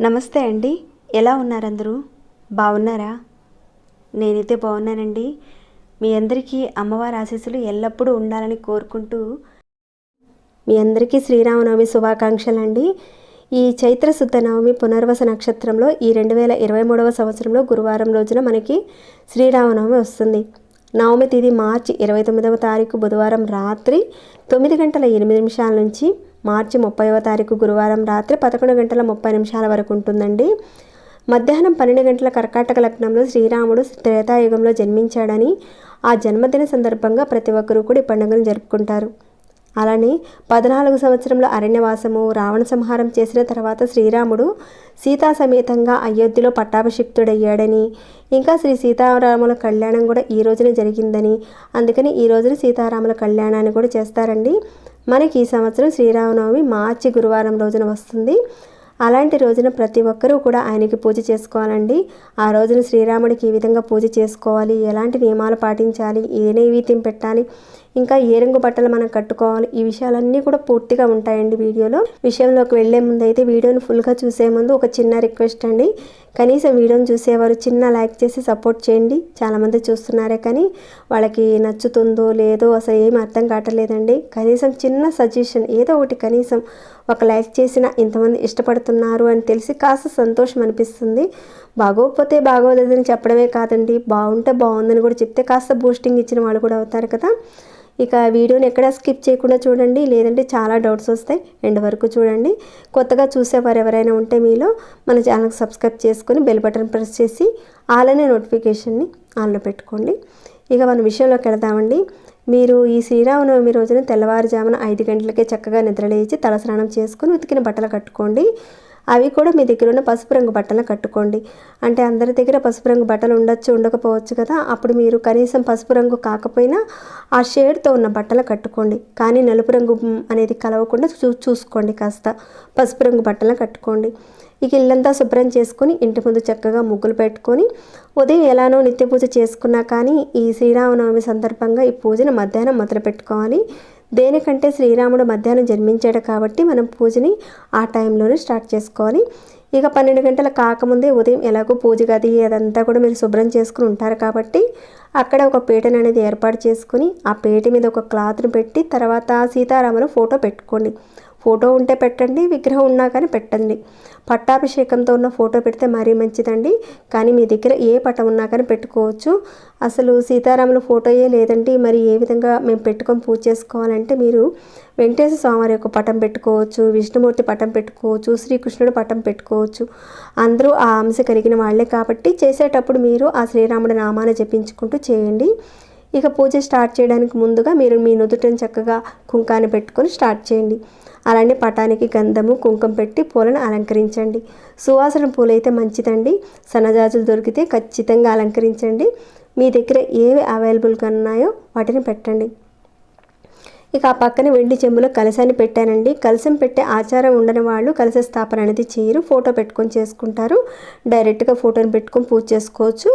నమస్తే అండి. ఎలా ఉన్నారందరూ? బాగున్నారా? నేనైతే బాగున్నానండి. మీ అందరికీ అమ్మవారి ఆశీస్సులు ఎల్లప్పుడూ ఉండాలని కోరుకుంటూ మీ అందరికీ శ్రీరామనవమి శుభాకాంక్షలు అండి ఈ చైత్ర శుద్ధ నవమి పునర్వస నక్షత్రంలో ఈ రెండు వేల ఇరవై మూడవ సంవత్సరంలో గురువారం రోజున మనకి శ్రీరామనవమి వస్తుంది. నవమి తేదీ మార్చి ఇరవై తొమ్మిదవ తారీఖు బుధవారం రాత్రి తొమ్మిది గంటల ఎనిమిది నిమిషాల నుంచి మార్చి ముప్పైవ తారీఖు గురువారం రాత్రి పదకొండు గంటల ముప్పై నిమిషాల వరకు ఉంటుందండి. మధ్యాహ్నం పన్నెండు గంటల కర్కాటక లగ్నంలో శ్రీరాముడు త్రేతాయుగంలో జన్మించాడని ఆ జన్మదిన సందర్భంగా ప్రతి ఒక్కరూ కూడా ఈ పండుగను జరుపుకుంటారు. అలానే పద్నాలుగు సంవత్సరంలో అరణ్యవాసము రావణ సంహారం చేసిన తర్వాత శ్రీరాముడు సీతా సమేతంగా అయోధ్యలో పట్టాభిషిక్తుడయ్యాడని. ఇంకా శ్రీ సీతారాముల కళ్యాణం కూడా ఈ రోజున జరిగిందని. అందుకని ఈ రోజున సీతారాముల కళ్యాణాన్ని కూడా చేస్తారండి. మనకి ఈ సంవత్సరం శ్రీరామనవమి మార్చి గురువారం రోజున వస్తుంది. అలాంటి రోజున ప్రతి ఒక్కరూ కూడా ఆయనకి పూజ చేసుకోవాలండి. ఆ రోజున శ్రీరాముడికి ఈ విధంగా పూజ చేసుకోవాలి ఎలాంటి నియమాలు పాటించాలి ఏ నైవేద్యం పెట్టాలి ఇంకా ఏ రంగు బట్టలు మనం కట్టుకోవాలి. ఈ విషయాలన్నీ కూడా పూర్తిగా ఉంటాయండి వీడియోలో. విషయంలోకి వెళ్ళే ముందు అయితే వీడియోని ఫుల్గా చూసే ముందు ఒక చిన్న రిక్వెస్ట్ అండి. కనీసం వీడియోని చూసేవారు చిన్న లైక్ చేసి సపోర్ట్ చేయండి. చాలామంది చూస్తున్నారే కానీ వాళ్ళకి నచ్చుతుందో లేదో అసలు ఏం అర్థం కావట్లేదండి. కనీసం చిన్న సజెషన్ ఏదో ఒకటి కనీసం ఒక లైక్ చేసిన ఇంతమంది ఇష్టపడుతున్నారు అని తెలిసి కాస్త సంతోషం అనిపిస్తుంది. బాగోకపోతే బాగోలేదని చెప్పడమే కాదండి. బాగుంటే బాగుందని కూడా చెప్తే కాస్త బూస్టింగ్ ఇచ్చిన వాళ్ళు కూడా అవుతారు కదా. ఇక వీడియోని ఎక్కడ స్కిప్ చేయకుండా చూడండి. లేదంటే చాలా డౌట్స్ వస్తాయి. ఎండ్ వరకు చూడండి. కొత్తగా చూసేవారు ఎవరైనా ఉంటే మీలో మన ఛానల్కి సబ్స్క్రైబ్ చేసుకొని బెల్ బటన్ ప్రెస్ చేసి ఆలనే నోటిఫికేషన్ని ఆన్లో పెట్టుకోండి. ఇక మన విషయంలోకి వెళదామండి. మీరు ఈ శ్రీరామనవమి రోజున తెల్లవారుజామున ఐదు గంటలకే చక్కగా నిద్రలేచి తలస్నానం చేసుకుని ఉతికిన బట్టలు కట్టుకోండి. అవి కూడా మీ దగ్గర ఉన్న పసుపు రంగు బట్టలు కట్టుకోండి. అంటే అందరి దగ్గర పసుపు రంగు బట్టలు ఉండొచ్చు ఉండకపోవచ్చు కదా? అప్పుడు మీరు కనీసం పసుపు రంగు కాకపోయినా ఆ షేడ్తో ఉన్న బట్టలు కట్టుకోండి. కానీ నలుపు రంగు అనేది కలవకుండా చూ చూసుకోండి కాస్త. పసుపు రంగు బట్టలు కట్టుకోండి. ఇక ఇల్లంతా శుభ్రం చేసుకొని ఇంటి ముందు చక్కగా ముగ్గులు పెట్టుకొని ఉదయం ఎలానో నిత్య పూజ చేసుకున్నా కానీ ఈ శ్రీరామనవమి సందర్భంగా ఈ పూజను మధ్యాహ్నం మొదలు పెట్టుకోవాలి దేనికంటే శ్రీరాముడు మధ్యాహ్నం జన్మించాడు కాబట్టి మనం పూజని ఆ టైంలోనే స్టార్ట్ చేసుకోవాలి. ఇక పన్నెండు గంటల కాకముందే ఉదయం ఎలాగో పూజ గది అదంతా కూడా మీరు శుభ్రం చేసుకుని ఉంటారు కాబట్టి అక్కడ ఒక పీటను అనేది ఏర్పాటు చేసుకుని ఆ పీట మీద ఒక క్లాత్ను పెట్టి తర్వాత సీతారాముల ఫోటో పెట్టుకోండి. ఫోటో ఉంటే పెట్టండి విగ్రహం ఉన్నా కానీ పెట్టండి. పట్టాభిషేకంతో ఉన్న ఫోటో పెడితే మరీ మంచిదండి. కానీ మీ దగ్గర ఏ పటం ఉన్నా కానీ పెట్టుకోవచ్చు. అసలు సీతారాముల ఫోటోయే లేదండి. మరి ఏ విధంగా మేము పెట్టుకొని పూజ చేసుకోవాలంటే మీరు వెంకటేశ్వర స్వామివారి యొక్క పటం పెట్టుకోవచ్చు విష్ణుమూర్తి పటం పెట్టుకోవచ్చు శ్రీకృష్ణుడు పటం పెట్టుకోవచ్చు. అందరూ ఆ అంశ కలిగిన వాళ్ళే కాబట్టి చేసేటప్పుడు మీరు ఆ శ్రీరాముడి నామాన్ని జపించుకుంటూ చేయండి. ఇక పూజ స్టార్ట్ చేయడానికి ముందుగా మీరు మీ నుదుటిని చక్కగా కుంకాన్ని పెట్టుకొని స్టార్ట్ చేయండి. అలానే పటానికి గంధము కుంకుమ పెట్టి పూలను అలంకరించండి. సువాసన పూలు అయితే మంచిదండి. సన్నజాజులు దొరికితే ఖచ్చితంగా అలంకరించండి. మీ దగ్గర ఏవి అవైలబుల్గా ఉన్నాయో వాటిని పెట్టండి. ఇక ఆ పక్కన వెండి చెంబులో కలశాన్ని పెట్టానండి. కలశం పెట్టే ఆచారం ఉండని వాళ్ళు కలశ స్థాపన అనేది చేయరు. ఫోటో పెట్టుకొని చేసుకుంటారు. డైరెక్ట్గా ఫోటోని పెట్టుకొని పూజ చేసుకోవచ్చు.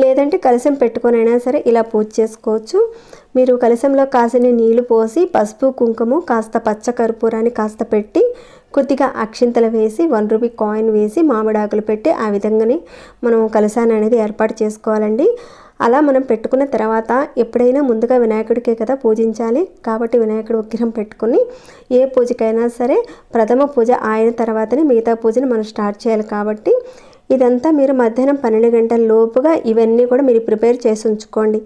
లేదంటే కలశం పెట్టుకొని అయినా సరే ఇలా పూజ చేసుకోవచ్చు. మీరు కలశంలో కాసిన నీళ్ళు పోసి పసుపు కుంకుమ కాస్త పచ్చ కర్పూరాన్ని కాస్త పెట్టి కొద్దిగా అక్షింతలు వేసి వన్ రూపీ కాయిన్ వేసి మామిడాకులు పెట్టి ఆ విధంగానే మనం కలశాన్ని అనేది ఏర్పాటు చేసుకోవాలండి. అలా మనం పెట్టుకున్న తర్వాత ఎప్పుడైనా ముందుగా వినాయకుడికే కదా పూజించాలి. కాబట్టి వినాయకుడు విగ్రహం పెట్టుకుని ఏ పూజకైనా సరే ప్రథమ పూజ ఆయన తర్వాతనే మిగతా పూజను మనం స్టార్ట్ చేయాలి. కాబట్టి ఇదంతా మీరు మధ్యాహ్నం పన్నెండు గంటల లోపుగా ఇవన్నీ కూడా మీరు ప్రిపేర్ చేసి ఉంచుకోండి.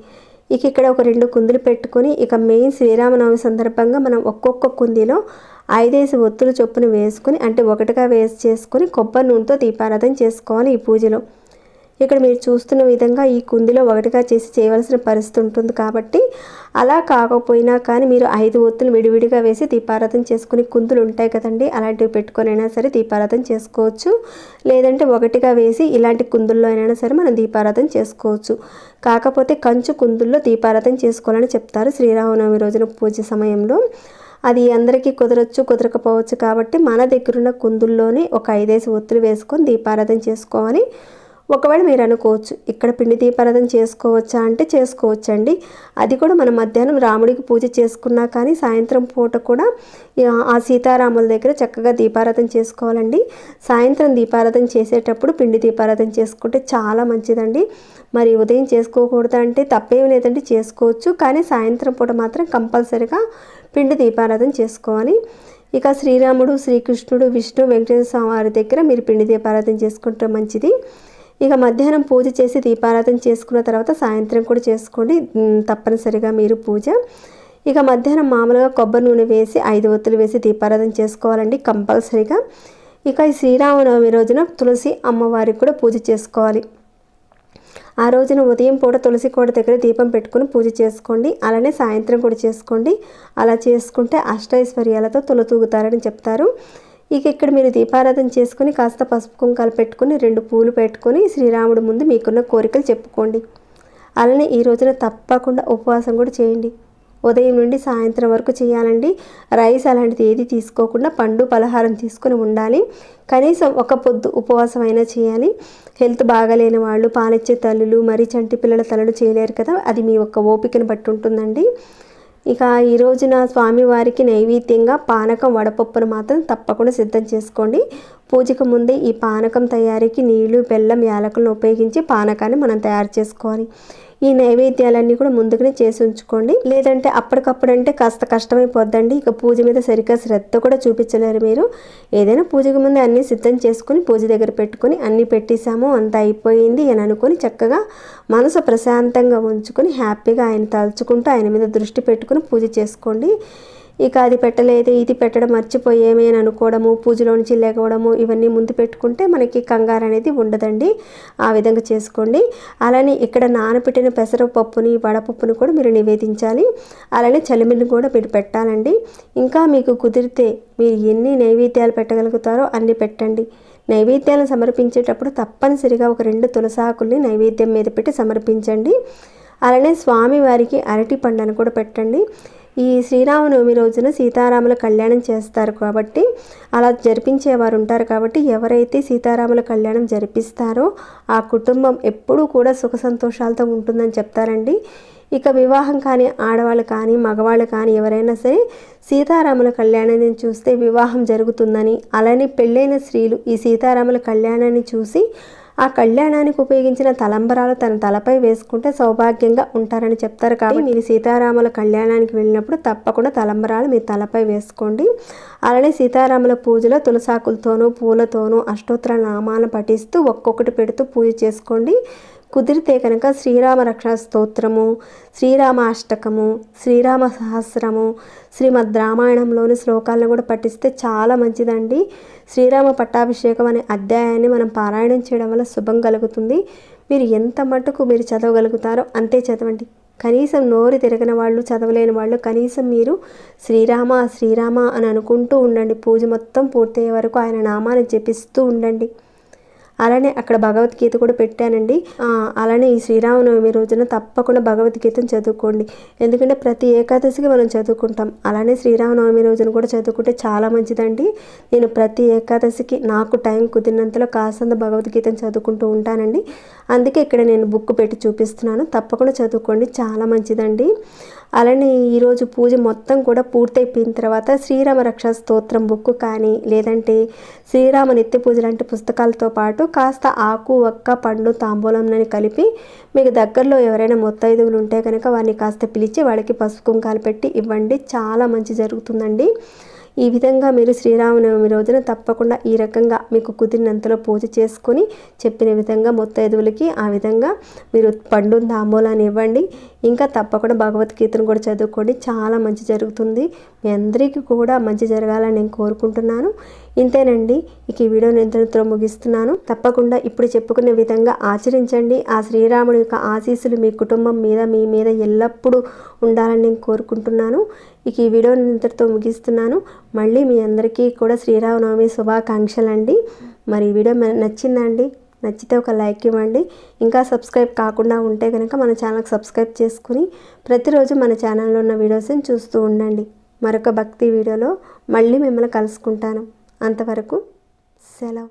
ఇక ఇక్కడ ఒక రెండు కుందులు పెట్టుకొని ఇక మెయిన్ శ్రీరామనవమి సందర్భంగా మనం ఒక్కొక్క కుందీలో ఐదేసి ఒత్తుల చొప్పున వేసుకుని అంటే ఒకటిగా వేసి చేసుకొని కొబ్బరి నూనెతో దీపారాధన చేసుకోవాలి ఈ పూజలో. ఇక్కడ మీరు చూస్తున్న విధంగా ఈ కుందిలో ఒకటిగా చేసి చేయవలసిన పరిస్థితి ఉంటుంది కాబట్టి అలా కాకపోయినా కానీ మీరు ఐదు ఒత్తులు విడివిడిగా వేసి దీపారాధన చేసుకుని కుందులు ఉంటాయి కదండి. అలాంటివి పెట్టుకొనైనా సరే దీపారాధన చేసుకోవచ్చు. లేదంటే ఒకటిగా వేసి ఇలాంటి కుందుల్లో అయినా సరే మనం దీపారాధన చేసుకోవచ్చు. కాకపోతే కంచు కుందుల్లో దీపారాధన చేసుకోవాలని చెప్తారు శ్రీరామనవమి రోజున పూజ సమయంలో. అది అందరికీ కుదరచ్చు కుదరకపోవచ్చు కాబట్టి మన దగ్గరున్న కుందుల్లోనే ఒక ఐదేసి ఒత్తులు వేసుకొని దీపారాధన చేసుకోవాలి. ఒకవేళ మీరు అనుకోవచ్చు ఇక్కడ పిండి దీపారాధన చేసుకోవచ్చా అంటే చేసుకోవచ్చండి. అది కూడా మనం మధ్యాహ్నం రాముడికి పూజ చేసుకున్నా కానీ సాయంత్రం పూట కూడా ఆ సీతారాముల దగ్గర చక్కగా దీపారాధన చేసుకోవాలండి. సాయంత్రం దీపారాధన చేసేటప్పుడు పిండి దీపారాధన చేసుకుంటే చాలా మంచిదండి. మరి ఉదయం చేసుకోకూడదు అంటే తప్పేం లేదండి చేసుకోవచ్చు. కానీ సాయంత్రం పూట మాత్రం కంపల్సరిగా పిండి దీపారాధన చేసుకోవాలి. ఇక శ్రీరాముడు శ్రీకృష్ణుడు విష్ణు వెంకటేశ్వర స్వామి వారి దగ్గర మీరు పిండి దీపారాధన చేసుకుంటే మంచిది. ఇక మధ్యాహ్నం పూజ చేసి దీపారాధన చేసుకున్న తర్వాత సాయంత్రం కూడా చేసుకోండి. తప్పనిసరిగా మీరు పూజ. ఇక మధ్యాహ్నం మామూలుగా కొబ్బరి నూనె వేసి ఐదు ఒత్తులు వేసి దీపారాధన చేసుకోవాలండి కంపల్సరీగా. ఇక ఈ శ్రీరామనవమి రోజున తులసి అమ్మవారికి కూడా పూజ చేసుకోవాలి. ఆ రోజున ఉదయం పూట తులసి కోట దగ్గర దీపం పెట్టుకుని పూజ చేసుకోండి. అలానే సాయంత్రం కూడా చేసుకోండి. అలా చేసుకుంటే అష్టైశ్వర్యాలతో తొలతూగుతారని చెప్తారు. ఇక ఇక్కడ మీరు దీపారాధన చేసుకుని కాస్త పసుపు కుంకాలు పెట్టుకుని రెండు పూలు పెట్టుకొని శ్రీరాముడు ముందు మీకున్న కోరికలు చెప్పుకోండి. అలానే ఈ రోజున తప్పకుండా ఉపవాసం కూడా చేయండి. ఉదయం నుండి సాయంత్రం వరకు చేయాలండి. రైస్ అలాంటిది ఏది తీసుకోకుండా పండు పలహారం తీసుకుని ఉండాలి. కనీసం ఒక పొద్దు ఉపవాసం అయినా చేయాలి. హెల్త్ బాగాలేని వాళ్ళు పాలిచ్చే తల్లులు మరి చంటి పిల్లల తలలు చేయలేరు కదా. అది మీ యొక్క ఓపికను బట్టి ఉంటుందండి. ఇక ఈ రోజున స్వామివారికి నైవేద్యంగా పానకం వడపప్పును మాత్రం తప్పకుండా సిద్ధం చేసుకోండి. పూజకు ముందే ఈ పానకం తయారీకి నీళ్ళు బెల్లం యాలకులను ఉపయోగించి పానకాన్ని మనం తయారు చేసుకోవాలి. ఈ నైవేద్యాలన్నీ కూడా ముందుగానే చేసి ఉంచుకోండి. లేదంటే అప్పటికప్పుడు అంటే కాస్త కష్టమైపోద్దండి. ఇక పూజ మీద సరిగ్గా శ్రద్ధ కూడా చూపించలేరు మీరు. ఏదైనా పూజకు ముందు అన్నీ సిద్ధం చేసుకుని పూజ దగ్గర పెట్టుకొని అన్నీ పెట్టేశాము అంత అయిపోయింది అని అనుకుని చక్కగా మనసు ప్రశాంతంగా ఉంచుకొని హ్యాపీగా ఆయన తలుచుకుంటూ ఆయన మీద దృష్టి పెట్టుకుని పూజ చేసుకోండి. ఇక అది పెట్టలేదు ఇది పెట్టడం మర్చిపోయేమే అని అనుకోవడము పూజలో నుంచి లేకపోవడము ఇవన్నీ ముందు పెట్టుకుంటే మనకి కంగారు అనేది ఉండదండి. ఆ విధంగా చేసుకోండి. అలానే ఇక్కడ నానబెట్టిన పెసరపప్పుని వడపప్పుని కూడా మీరు నివేదించాలి. అలానే చలిమిని కూడా మీరు పెట్టాలండి. ఇంకా మీకు కుదిరితే మీరు ఎన్ని నైవేద్యాలు పెట్టగలుగుతారో అన్ని పెట్టండి. నైవేద్యాలను సమర్పించేటప్పుడు తప్పనిసరిగా ఒక రెండు తులసాకుల్ని నైవేద్యం మీద పెట్టి సమర్పించండి. అలానే స్వామివారికి అరటి పండును కూడా పెట్టండి. ఈ శ్రీరామనవమి రోజున సీతారాముల కళ్యాణం చేస్తారు కాబట్టి అలా జరిపించేవారు ఉంటారు కాబట్టి ఎవరైతే సీతారాముల కళ్యాణం జరిపిస్తారో ఆ కుటుంబం ఎప్పుడూ కూడా సుఖ సంతోషాలతో ఉంటుందని చెప్తారండి. ఇక వివాహం కానీ ఆడవాళ్ళు కానీ మగవాళ్ళు కానీ ఎవరైనా సరే సీతారాముల కళ్యాణాన్ని చూస్తే వివాహం జరుగుతుందని అలానే పెళ్ళైన స్త్రీలు ఈ సీతారాముల కళ్యాణాన్ని చూసి ఆ కళ్యాణానికి ఉపయోగించిన తలంబరాలు తన తలపై వేసుకుంటే సౌభాగ్యంగా ఉంటారని చెప్తారు కాబట్టి మీరు సీతారాముల కళ్యాణానికి వెళ్ళినప్పుడు తప్పకుండా తలంబరాలు మీ తలపై వేసుకోండి. అలానే సీతారాముల పూజలో తులసాకులతోనూ పూలతోనూ అష్టోత్తర నామాలను పఠిస్తూ ఒక్కొక్కటి పెడుతూ పూజ చేసుకోండి. కుదిరితే కనుక శ్రీరామ రక్షా స్తోత్రము శ్రీరామ అష్టకము శ్రీరామ సహస్రము శ్రీమద్ రామాయణంలోని శ్లోకాలను కూడా పఠిస్తే చాలా మంచిదండి. శ్రీరామ పట్టాభిషేకం అనే అధ్యాయాన్ని మనం పారాయణం చేయడం వల్ల శుభం కలుగుతుంది. మీరు ఎంత మటుకు మీరు చదవగలుగుతారో అంతే చదవండి. కనీసం నోరు తిరగని వాళ్ళు చదవలేని వాళ్ళు కనీసం మీరు శ్రీరామ శ్రీరామ అని అనుకుంటూ ఉండండి. పూజ మొత్తం పూర్తయ్యే వరకు ఆయన నామాన్ని జపిస్తూ ఉండండి. అలానే అక్కడ భగవద్గీత కూడా పెట్టానండి. అలానే ఈ శ్రీరామనవమి రోజున తప్పకుండా భగవద్గీతను చదువుకోండి. ఎందుకంటే ప్రతి ఏకాదశికి మనం చదువుకుంటాం. అలానే శ్రీరామనవమి రోజున కూడా చదువుకుంటే చాలా మంచిదండి. నేను ప్రతి ఏకాదశికి నాకు టైం కుదిరినంతలో కాసంత భగవద్గీతను చదువుకుంటూ ఉంటానండి. అందుకే ఇక్కడ నేను బుక్ పెట్టి చూపిస్తున్నాను. తప్పకుండా చదువుకోండి. చాలా మంచిదండి. అలానే ఈరోజు పూజ మొత్తం కూడా పూర్తయిపోయిన తర్వాత శ్రీరామ రక్ష స్తోత్రం బుక్ కానీ లేదంటే శ్రీరామ నిత్య పూజ లాంటి పుస్తకాలతో పాటు కాస్త ఆకు ఒక్క పండు తాంబూలంని కలిపి మీకు దగ్గరలో ఎవరైనా మొత్తైదువులు ఉంటే కనుక వారిని కాస్త పిలిచి వాళ్ళకి పసుపు కుంకాలు పెట్టి ఇవ్వండి. చాలా మంచి జరుగుతుందండి. ఈ విధంగా మీరు శ్రీరామనవమి రోజున తప్పకుండా ఈ రకంగా మీకు కుదిరినంతలో పూజ చేసుకొని చెప్పిన విధంగా ముత్తైదువులకి ఆ విధంగా మీరు పండు తాంబూలాన్ని ఇవ్వండి. ఇంకా తప్పకుండా భగవద్గీతను కూడా చదువుకోండి. చాలా మంచి జరుగుతుంది. మీ అందరికీ కూడా మంచి జరగాలని నేను కోరుకుంటున్నాను. ఇంతేనండి. ఇక ఈ వీడియో నియంత్రణతో ముగిస్తున్నాను. తప్పకుండా ఇప్పుడు చెప్పుకునే విధంగా ఆచరించండి. ఆ శ్రీరాముడి యొక్క ఆశీస్సులు మీ కుటుంబం మీద మీ మీద ఎల్లప్పుడూ ఉండాలని నేను కోరుకుంటున్నాను. ఇక ఈ వీడియో ఇంతటితో ముగిస్తున్నాను. మళ్ళీ మీ అందరికీ కూడా శ్రీరామనవమి శుభాకాంక్షలు అండి మరి ఈ వీడియో నచ్చిందండి నచ్చితే ఒక లైక్ ఇవ్వండి. ఇంకా సబ్స్క్రైబ్ కాకుండా ఉంటే కనుక మన ఛానల్కి సబ్స్క్రైబ్ చేసుకుని ప్రతిరోజు మన ఛానల్లో ఉన్న వీడియోస్ని చూస్తూ ఉండండి. మరొక భక్తి వీడియోలో మళ్ళీ మిమ్మల్ని కలుసుకుంటాను. అంతవరకు సెలవు.